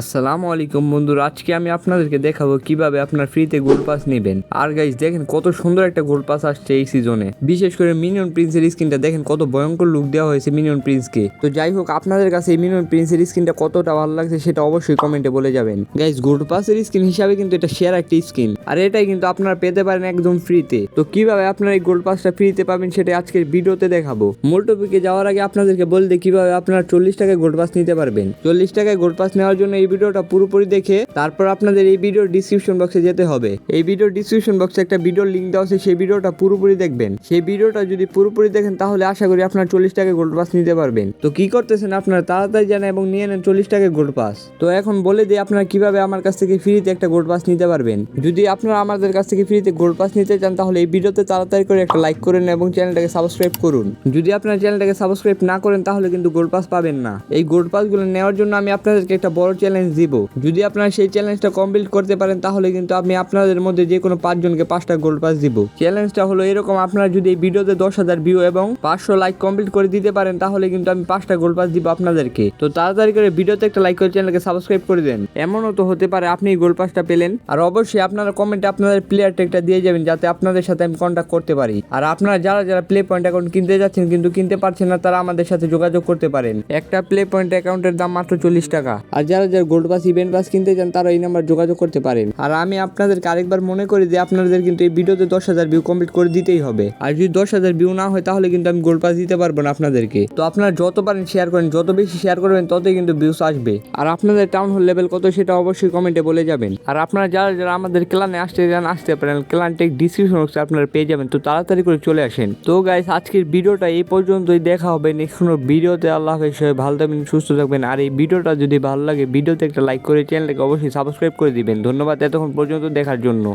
আসসালামু আলাইকুম বন্ধুরা, আজকে আমি আপনাদেরকে দেখাবো কীভাবে আপনার ফ্রিতে গোল পাস নেবেন। আর গাইজ দেখেন কত সুন্দর একটা গোল পাস আসছে এই সিজনে বিশেষ করে মিনিয়ন প্রিন্সের স্কিনটা দেখেন কত ভয়ঙ্কর লুক দেওয়া হয়েছে মিনিয়ন প্রিন্সকে তো যাই হোক, আপনাদের কাছে এই মিনিয়ন প্রিন্সের স্কিনটা কতটা ভালো লাগছে সেটা অবশ্যই কমেন্টে বলে যাবেন। গাইজ গোল্ড পাসের স্কিন হিসাবে কিন্তু এটা শেয়ার একটা স্কিন আর এটাই কিন্তু আপনারা পেতে পারেন একদম ফ্রিতে তো কীভাবে আপনারা এই গোল পাসটা ফ্রিতে পাবেন সেটা আজকের ভিডিওতে দেখাবো। মূল টপিকে যাওয়ার আগে আপনাদেরকে বলে দিই কীভাবে আপনারা চল্লিশ টাকায় গোল্ড পাস নিতে পারবেন। চল্লিশ টাকায় গোল্ড পাস নেওয়ার জন্য এই ভিডিওটা পুরোপুরি দেখে তারপর আপনাদের এই ভিডিওর ডিসক্রিপশন বক্সে যেতে হবে। এই ভিডিওর ডিসক্রিপশন বক্সে একটা ভিডিওর লিঙ্ক দেওয়া আছে, সেই ভিডিওটা পুরোপুরি দেখবেন। সেই ভিডিওটা যদি পুরোপুরি দেখেন, তাহলে আশা করি আপনার চল্লিশ টাকায় গোল্ড পাস নিতে পারবেন। তো কি করতেছেন আপনারা, তাড়াতাড়ি জানা এবং নিয়ে নেন চল্লিশ টাকায় গোল্ড পাস তো এখন বলে দিই, আপনারা কীভাবে আমার কাছ থেকে ফ্রিতে একটা গোল্ড পাস নিতে পারবেন? যদি আপনারা আমাদের কাছ থেকে ফ্রিতে গোল্ড পাস নিতে চান, তাহলে এই ভিডিওতে তাড়াতাড়ি করে একটা লাইক করেন এবং চ্যানেলটাকে সাবস্ক্রাইব করুন। যদি আপনার চ্যানেলটাকে সাবস্ক্রাইব না করেন, তাহলে কিন্তু গোল্ড পাস পাবেন না। এই গোল্ড পাসগুলো নেওয়ার জন্য আমি আপনাদেরকে একটা বড় চ্যালেঞ্জ দিব। যদি আপনারা সেই চ্যালেঞ্জটা কমপ্লিট করতে পারেন, তাহলে কিন্তু আমি আপনাদের মধ্যে যে কোনো পাঁচজনকে পাঁচটা গোল্ড পাস দিব। চ্যালেঞ্জটা হলো এরকম, আপনারা যদি এই ভিডিওতে দশ হাজার ভিউ এবং পাঁচশো লাইক কমপ্লিট করে দিতে পারেন, তাহলে কিন্তু আমি পাঁচটা গোল্ড পাস দিব আপনাদেরকে। তো তাড়াতাড়ি করে ভিডিওতে একটা লাইক করে চ্যানেলকে সাবস্ক্রাইব করে দেন। এমনও তো হতে পারে আপনি এই গোল্ড পাসটা পেলেন। আর অবশ্যই আপনারা কমেন্টে আপনাদের প্লেয়ার টেকটা দিয়ে যাবেন, যাতে আপনাদের সাথে আমি কন্ট্যাক্ট করতে পারি। আর আপনারা যারা যারা প্লে পয়েন্ট অ্যাকাউন্ট কিনতে যাচ্ছেন, কিন্তু কিনতে পারছেন না, তারা আমাদের সাথে যোগাযোগ করতে পারেন। একটা প্লে পয়েন্ট অ্যাকাউন্টের দাম মাত্র চল্লিশ টাকা। আর যারা যারা গোল্ড পাস ইভেন্ট পাস কিনতে চান, তারা এই নাম্বার যোগাযোগ করতে পারেন। আর আমি আপনাদেরকে আরেকবার মনে করি যে আপনাদের কিন্তু এই ভিডিওতে দশ হাজার ভিউ কমপ্লিট করে দিতেই হবে। আর যদি দশ হাজার ভিউ না হয়, তাহলে কিন্তু আমি গোল্ড পাস দিতে পারব না আপনাদেরকে। তো আপনারা যত পারেন শেয়ার করেন, যত বেশি শেয়ার করবেন, ততই কিন্তু ভিউস আসবে। আর আপনাদের টাউন হল লেভেল কত, সেটা অবশ্যই কমেন্টে বলে যাবেন। আর আপনারা যারা যারা আমাদের ক্লানে আসতে চান, আসতে পারেন ক্লান টেক ডিসক্রিপশন বক্সে আপনারা পেয়ে যাবেন। তো তাড়াতাড়ি করে চলে আসেন। তো গাইস আজকের ভিডিওটা এই পর্যন্তই, দেখা হবে নেক্সট কোনো ভিডিওতে। আল্লাহ হাফেজ ভালো থাকবেন, সুস্থ থাকবেন। আর এই ভিডিওটা যদি ভালো লাগে ভিডিওতে একটা লাইক করে চ্যানেলটাকে অবশ্যই সাবস্ক্রাইব করে দিবেন। ধন্যবাদ এতক্ষণ পর্যন্ত দেখার জন্য।